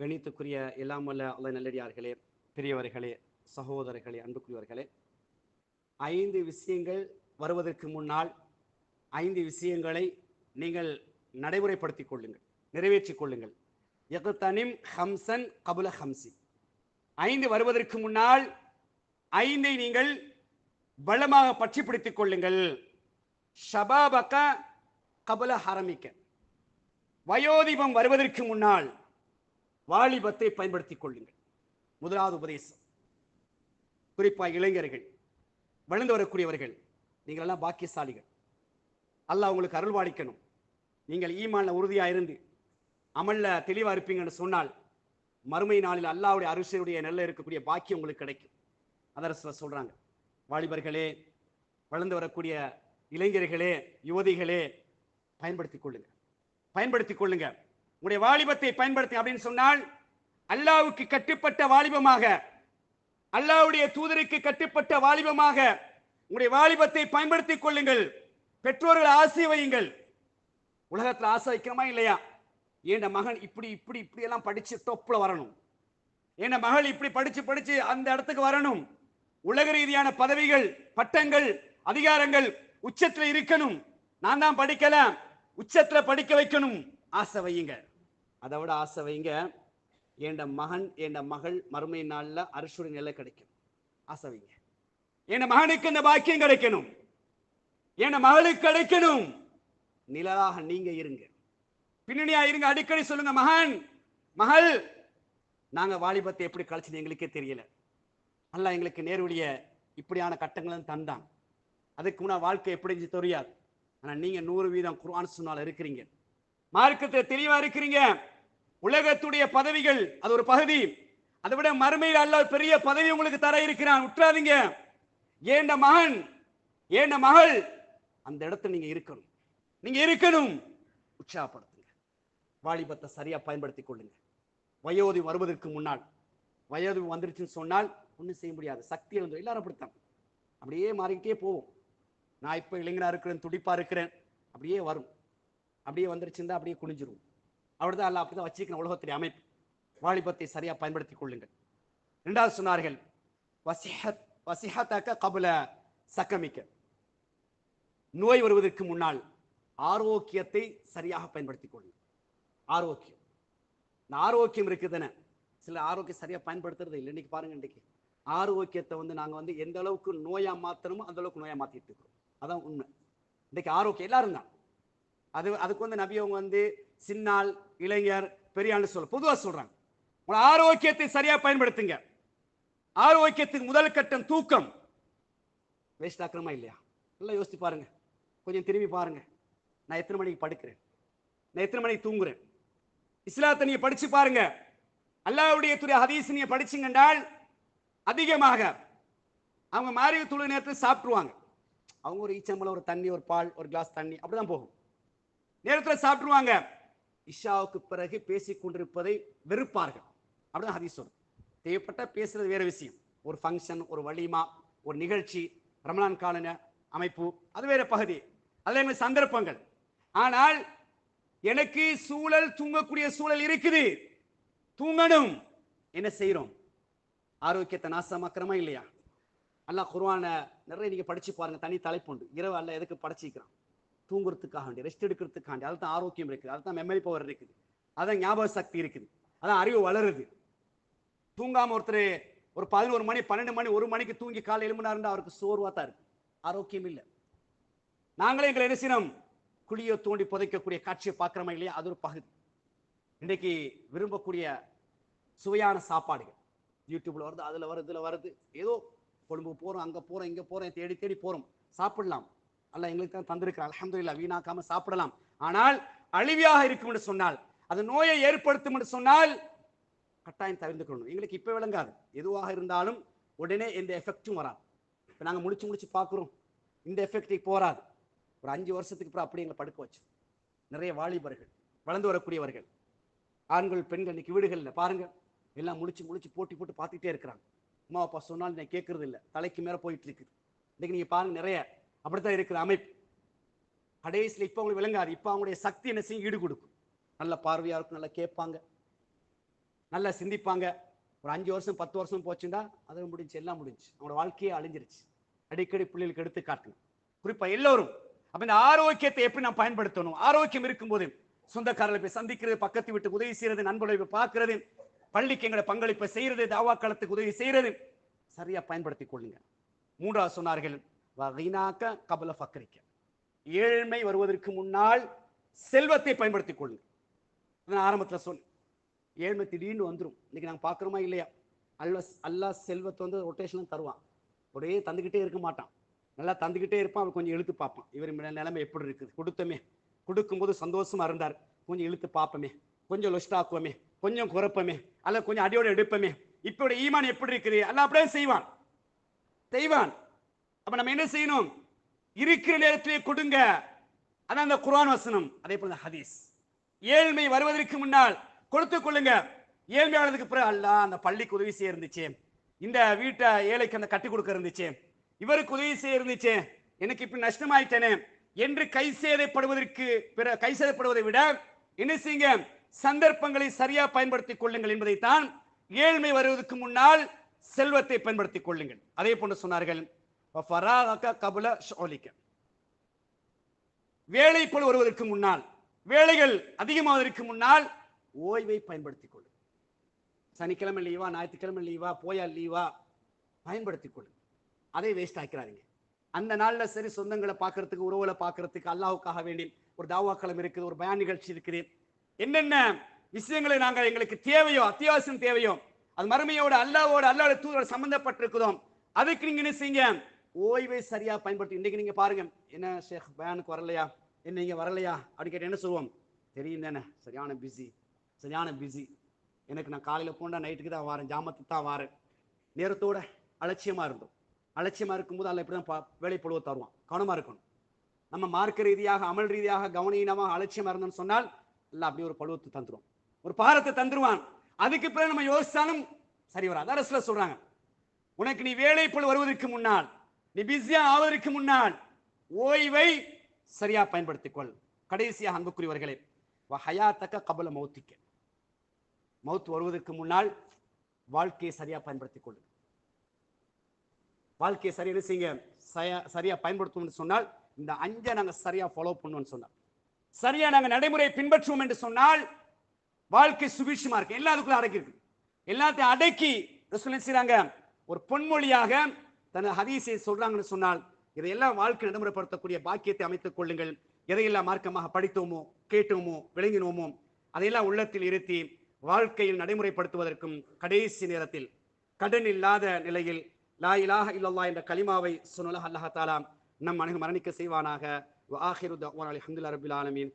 கணித்துக்குரிய எல்லாம் வல்ல அல்ல நல்லடியார்களே பெரியவர்களே சகோதரர்களே அன்புக்குரியவர்களே ஐந்து விஷயங்கள் வருவதற்கு முன்னால் ஐந்து விஷயங்களை நீங்கள் நடைமுறைப்படுத்திக் கொள்ளுங்கள் நிறைவேற்றிக் கொள்ளுங்கள். எகத்தனிம் ஹம்சன் கபுல ஹம்சி. ஐந்து வருவதற்கு முன்னால் ஐந்தை நீங்கள் பலமாக பற்றி பிடித்துக் கொள்ளுங்கள். ஷபாபக்க கபல ஹரமிக்க. வயோதிபம் வருவதற்கு முன்னால் வாலிபத்தை பயன்படுத்திக் கொள்ளுங்கள். முதலாவது உபதேசம். குறிப்பாக இளைஞர்கள் வளர்ந்து வரக்கூடியவர்கள் நீங்கள் எல்லாம் பாக்கியசாலிகள். அல்லாஹ் உங்களுக்கு அருள்வாளிக்கணும் நீங்கள் ஈமான உறுதியாக இருந்து அமல்ல தெளிவாக இருப்பீங்கன்னு சொன்னால் மறுமை நாளில் அல்லாவுடைய அரிசியுடைய நல்ல இருக்கக்கூடிய பாக்கியம் உங்களுக்கு கிடைக்கும். அதரசில் சொல்கிறாங்க வாலிபர்களே வளர்ந்து வரக்கூடிய இளைஞர்களே யுவதிகளே பயன்படுத்திக் கொள்ளுங்க. பயன்படுத்திக் கொள்ளுங்க. உங்களுடைய வாலிபத்தை பயன்படுத்தி அப்படின்னு சொன்னால் அல்லாவுக்கு கட்டுப்பட்ட வாலிபமாக அல்லாவுடைய தூதருக்கு கட்டுப்பட்ட வாலிபமாக உங்களுடைய வாலிபத்தை பயன்படுத்திக் கொள்ளுங்கள். பெற்றோர்கள் ஆசை வையுங்கள். உலகத்தில் ஆசை வைக்கிறோமா இல்லையா? என் மகன் இப்படி இப்படி இப்படி எல்லாம் படிச்சு டொப்ல வரணும்? என் மகள் இப்படி படிச்சு படிச்சு அந்த இடத்துக்கு வரணும்? உலக ரீதியான பதவிகள் பட்டங்கள் அதிகாரங்கள் உச்சத்தில் இருக்கணும். நான் தான் படிக்கல. உச்சத்தில் படிக்க வைக்கணும். ஆசை வையுங்க. அதை விட ஆசை வைங்க. என் மகன் என் மகள் மறுமை நாளில் அரசுடைய நிலை கிடைக்கும். ஆசை வைங்க. என் மகனுக்கு இந்த பாக்கியம் கிடைக்கணும். என் மகளுக்கு கிடைக்கணும். நிழலாக நீங்க இருங்க. பின்னணியா இருங்க. அடிக்கடி சொல்லுங்க மகன் மகள். நாங்க வாலிபத்தை எப்படி கழிச்சது எங்களுக்கே தெரியல. அல்ல எங்களுக்கு நேர்வழிய இப்படியான கட்டங்களும் தந்தான். அதுக்கு முன்னா வாழ்க்கை எப்படி தெரியாது. ஆனா நீங்க நூறு வீதம் குர்ஆன் சொன்னால் இருக்கிறீங்க. மார்க்கத்தில் தெளிவா இருக்கிறீங்க. உலகத்துடைய பதவிகள் அது ஒரு பகுதி. அதை விட மறுமையில் அல்ல பெரிய பதவி உங்களுக்கு தர இருக்கிறான். விட்டுறாதீங்க ஏண்ட மகன்? ஏண்ட மகள்? அந்த இடத்துல நீங்க இருக்கணும். நீங்க இருக்கணும். உற்சாகப்படுத்துங்க. வாலிபத்தை சரியா பயன்படுத்திக் கொள்ளுங்க. வயோதி வருவதற்கு முன்னால். வயோதி வந்துருச்சுன்னு சொன்னால் ஒன்றும் செய்ய முடியாது. சக்தி இழந்து எல்லாரும் அப்படித்தான். அப்படியே மாறிக்கிட்டே போவோம். நான் இப்போ இளைஞராக இருக்கிறேன் துடிப்பாக இருக்கிறேன். அப்படியே வரும். அப்படியே வந்துருச்சுன்னா அப்படியே குனிஞ்சிரும் அப்படிதான் அல்ல அப்படிதான் வச்சிருக்கிற உலகத்துடைய அமைப்பு. வாலிபத்தை சரியா பயன்படுத்திக் கொள்ளுங்கள். ரெண்டாவது சொன்னார்கள் வசிஹத் வசிஹத்தக்க கபுல சக்கமிக்க. நோய் வருவதற்கு முன்னால் ஆரோக்கியத்தை சரியாக பயன்படுத்திக் கொள்ளுங்கள். ஆரோக்கியம். இந்த ஆரோக்கியம் இருக்குதுன்னு. சில ஆரோக்கியம் சரியா பயன்படுத்துறது இல்லை. இன்னைக்கு பாருங்க இன்னைக்கு. ஆரோக்கியத்தை வந்து நாங்க வந்து எந்த அளவுக்கு நோயா மாத்தணுமோ அந்த அளவுக்கு நோயா மாத்திட்டு இருக்கிறோம். அதான் உண்மை. இன்னைக்கு ஆரோக்கியம் எல்லாரும் தான் அது அதுக்கு வந்து நபி அவங்க வந்து சின்னால் இளைஞர் பெரியான்னு சொல்ல பொதுவாக சொல்றாங்க. உங்களை ஆரோக்கியத்தை சரியா பயன்படுத்துங்க. ஆரோக்கியத்துக்கு முதல் கட்டம் தூக்கம். வேஸ்ட் ஆக்குறமா இல்லையா? நல்லா யோசித்து பாருங்க. கொஞ்சம் திரும்பி பாருங்க. நான் எத்தனை மணிக்கு படுக்கிறேன்? நான் எத்தனை மணிக்கு தூங்குறேன்? இஸ்லாத்தை நீங்க படிச்சு பாருங்க. அல்லாவுடைய துறை ஹதீஸ் நீங்க படிச்சீங்கன்றால் அதிகமாக அவங்க மாறி துளி நேரத்தில் சாப்பிட்ருவாங்க அவங்க ஒரு ஈச்சம்பளம் ஒரு தண்ணி ஒரு பால் ஒரு கிளாஸ் தண்ணி அப்படிதான் போகும். நேரத்தில் சாப்பிட்டுருவாங்க. இஷாவுக்கு பிறகு பேசிக் கொண்டிருப்பதை வெறுப்பார்கள். அப்படிதான் ஹதீஸ் சொல்லும் தேவைப்பட்ட பேசுறது வேற விஷயம். ஒரு ஃபங்க்ஷன் ஒரு வலிமா ஒரு நிகழ்ச்சி ரமலான் காலன அமைப்பு அது வேற பகுதி. அதே மாதிரி சந்தர்ப்பங்கள். ஆனால் எனக்கு சூழல் தூங்கக்கூடிய சூழல் இருக்குது. தூங்கணும். என்ன செய்யறோம் ஆரோக்கியத்தை நாசமாக்குறோமா இல்லையா? நல்லா குருவான நிறைய நீங்க படிச்சு பாருங்க. தனி தலைப்புண்டு. இரவு அல்ல எதுக்கு படைச்சிக்கிறான் தூங்குறதுக்காக வேண்டி ரெஸ்ட் எடுக்கிறதுக்காண்டி அதுதான் ஆரோக்கியம் இருக்குது அதுதான் மெமரி பவர் இருக்குது அதான் ஞாபக சக்தி இருக்குது அதான் அறிவு வளருது. தூங்காம ஒருத்தர் ஒரு பதினோரு மணி பன்னெண்டு மணி ஒரு மணிக்கு தூங்கி காலை எழும்பினா அவருக்கு சோர்வாக தான் இருக்கு. ஆரோக்கியம் இல்லை. நாங்களே எங்களை என்ன செய்யணும்? குழியை தோண்டி புதைக்கக்கூடிய காட்சியை பார்க்குறோமா இல்லையா? அது ஒரு பகுதி. இன்னைக்கு விரும்பக்கூடிய சுவையான சாப்பாடுகள். யூடியூப்ல வருது அதுல வருது இதுல வருது. ஏதோ கொழும்பு போறோம் அங்க போறோம் இங்க போறோம் தேடி தேடி போறோம். சாப்பிடலாம். அல்ல எங்களுக்கு தான் தந்திருக்கிறார் அல்ஹம்துலில்லாஹ் வீணாக்காம சாப்பிடலாம். ஆனால் அழிவியாக இருக்கும் என்று சொன்னால் அது நோயை ஏற்படுத்தும் என்று சொன்னால் கட்டாயம் தவிர்த்து கொள்ளணும். எங்களுக்கு இப்போ விளங்காது. எதுவாக இருந்தாலும் உடனே எந்த எஃபெக்டும் வராது. இப்போ நாங்கள் முடிச்சு முடிச்சு பார்க்குறோம் இந்த எஃபெக்ட் போராது ஒரு அஞ்சு வருஷத்துக்கு அப்புறம் அப்படி எங்களை படுக்க வச்சு நிறைய வாலிபர்கள் வளர்ந்து வரக்கூடியவர்கள். ஆண்கள் பெண்கள் இன்னைக்கு வீடுகளில் பாருங்கள் எல்லாம் முடிச்சு முடிச்சு போட்டி போட்டு பார்த்துட்டே இருக்கிறாங்க. அம்மா அப்பா சொன்னால் நான் கேட்கறது இல்லை. தலைக்கு மேலே போயிட்டு இருக்குது. இன்னைக்கு நீங்கள் பாருங்கள் நிறைய அப்படித்தான் இருக்கிற அமைப்பு. கடைசியில் இப்போ அவங்களுக்கு விளங்காது. இப்போ அவங்களுடைய சக்தி என்ன செய்யும்? ஈடு கொடுக்கும் நல்ல பார்வையாக இருக்கும் நல்லா கேட்பாங்க. நல்லா சிந்திப்பாங்க. ஒரு அஞ்சு வருஷம் பத்து வருஷம் போச்சுன்னா அது முடிஞ்சு எல்லாம் முடிஞ்சு. அவங்களோட வாழ்க்கையே அழிஞ்சிருச்சு. அடிக்கடி பிள்ளைகளுக்கு எடுத்து காட்டுங்க. குறிப்பாக எல்லோரும். அப்போ இந்த ஆரோக்கியத்தை எப்படி நான் பயன்படுத்தணும்? ஆரோக்கியம் இருக்கும்போது சொந்தக்காரர்களை போய் சந்திக்கிறது பக்கத்து வீட்டுக்கு உதவி செய்யறது நண்பர்களை போய் பள்ளிக்கு எங்களை பங்களிப்பை செய்யறது தாவா களத்துக்கு உதவி செய்யறது சரியா பயன்படுத்தி கொள்ளுங்க. மூன்றாவது சொன்னார்கள் வகைனாக்க கபல ஃபக்கரிக்க ஏழ்மை வருவதற்கு முன்னால் செல்வத்தை பயன்படுத்திக் கொள்ளுங்க நான் ஆரம்பத்தில் சொன்னேன். ஏழ்மை திடீர்னு வந்துடும் இன்னைக்கு நாங்கள் பார்க்குறோமா இல்லையா? அல்லா செல்வத்தை வந்து ரொட்டேஷனும் தருவான். ஒரே தந்துக்கிட்டே இருக்க மாட்டான். நல்லா தந்துக்கிட்டே இருப்பான். அவன் கொஞ்சம் இழுத்து பார்ப்பான். இவர் நிலைமை எப்படி இருக்குது? கொடுத்தமே. கொடுக்கும்போது சந்தோஷமா இருந்தார். கொஞ்சம் இழுத்து பார்ப்போமே. கொஞ்சம் லொஸ்டாக்குவோமே கொஞ்சம் குறைப்போமே. அல்ல கொஞ்சம் அடியோடு எடுப்போமே. இப்போ ஈமான் எப்படி இருக்குது? அல்ல அப்படியே செய்வான். செய்வான். அப்ப நம்ம என்ன செய்யணும்? இருக்கிற நேரத்திலே கொடுங்க. அதான் அந்த குரான் வசனம் அதே போல ஹதீஸ். ஏழ்மை வருவதற்கு முன்னால் கொடுத்து கொள்ளுங்க. ஏழ்மையானதுக்கு பிறகு அல்ல அந்த பள்ளிக்கு உதவி செய்ய இருந்துச்சு. இந்த வீட்டை ஏழைக்கு அந்த கட்டி கொடுக்க இருந்துச்சு. இவருக்கு உதவி செய்ய இருந்துச்சு. எனக்கு இப்படி நஷ்டமாயிட்டேனே என்று கை சேதப்படுவதற்கு பிற கை சேதப்படுவதை விட என்ன செய்யுங்க? சந்தர்ப்பங்களை சரியா பயன்படுத்திக் கொள்ளுங்கள் என்பதைத்தான் ஏழ்மை வருவதற்கு முன்னால் செல்வத்தை பயன்படுத்திக் கொள்ளுங்கள். அதே போன்று சொன்னார்கள் கபுல வேலை போல் வருவதற்கு முன்னால் வேலைகள் அதிகமாவதற்கு முன்னால் ஓய்வை பயன்படுத்திக் கொள்ளுங்கள் சனிக்கிழமை லீவா ஞாயிற்றுக்கிழமை லீவா போயா லீவா பயன்படுத்திக் கொள்ளுங்க அதை வேஸ்ட் ஆக்கிறாதீங்க அந்த நாள்ல சரி சொந்தங்களை பார்க்கறதுக்கு உறவுகளை பார்க்கறதுக்கு அல்லாவுக்காக வேண்டி ஒரு தாவாக்களம் இருக்குது ஒரு பயன் நிகழ்ச்சி இருக்குது. என்னென்ன விஷயங்களை நாங்கள் எங்களுக்கு தேவையோ அத்தியாவசியம் தேவையோ அது மறுமையோட அல்லாவோட அல்லாவோட தூதர் சம்பந்தப்பட்டிருக்கிறோம் அதுக்கு நீங்க என்ன செய்யுங்க? ஓய்வை சரியா பயன்படுத்தி இன்னைக்கு நீங்க பாருங்க. என்ன ஷேக் பயானுக்கு வரலையா? என்ன நீங்க வரலையா? அப்படி கேட்டு என்ன சொல்லுவோம்? தெரியும் தானே. சரியான பிஸி சரியான பிஸி எனக்கு நான் காலையில போண்டா நைட்டுக்கு தான் வரேன். ஜாமத்துக்கு தான் வரேன். நேரத்தோட அலட்சியமா இருந்தோம். அலட்சியமா இருக்கும்போது அதில் இப்படி தான் வேலை பொழுவ தருவான். கவனமா இருக்கணும். நம்ம மார்க்க ரீதியாக அமல் ரீதியாக கவனீனமாக அலட்சியமா இருந்தோம்னு சொன்னால் எல்லாம் அப்படி ஒரு பழுவத்தை தந்துடும் ஒரு பாரத்தை தந்துருவான். அதுக்கு பிறகு நம்ம யோசிச்சாலும் சரி வராது. அரசுல சொல்றாங்க. உனக்கு நீ வேலை போல் வருவதற்கு முன்னால் நீ பிஸியா ஆவதற்கு முன்னால் ஓய்வை சரியா பயன்படுத்திக்கொள். கடைசியாக அன்புக்குரியவர்களே ஹயாத்தக்க கபல மௌத்திக்க. மௌத் வருவதற்கு முன்னால் வாழ்க்கையை சரியா பயன்படுத்திக் கொள்ளு வாழ்க்கையை சரியா என்ன செய்யுங்க? சரியா பயன்படுத்துவோம்னு சொன்னால் இந்த அஞ்சை நாங்க சரியா ஃபாலோ பண்ணுவோம்னு சொன்னால் சரியா நாங்க நடைமுறையை பின்பற்றுவோம் என்று சொன்னால் வாழ்க்கை சுபிஷமா இருக்கு. எல்லாத்துக்குள்ள அடக்கி இருக்கு. எல்லாத்தையும் அடக்கி செய்யறாங்க ஒரு பொன்மொழியாக தன் ஹதீஸை சொல்றாங்கன்னு சொன்னால் இதையெல்லாம் வாழ்க்கை நடைமுறைப்படுத்தக்கூடிய பாக்கியத்தை அமைத்துக் கொள்ளுங்கள். எதையெல்லாம் மார்க்கமாக படித்தோமோ கேட்டோமோ விளங்கினோமோ அதையெல்லாம் உள்ளத்தில் இருத்தி வாழ்க்கையில் நடைமுறைப்படுத்துவதற்கும் கடைசி நேரத்தில் கடன் இல்லாத நிலையில் லா இலாக இல்லல்லா என்ற கலிமாவை சொன்னலாக அல்லாஹாலா நம் அனைவரும் மரணிக்க செய்வானாக. ஆஹிருத் அஹமதுல்லா ரபுல் ஆலமின்.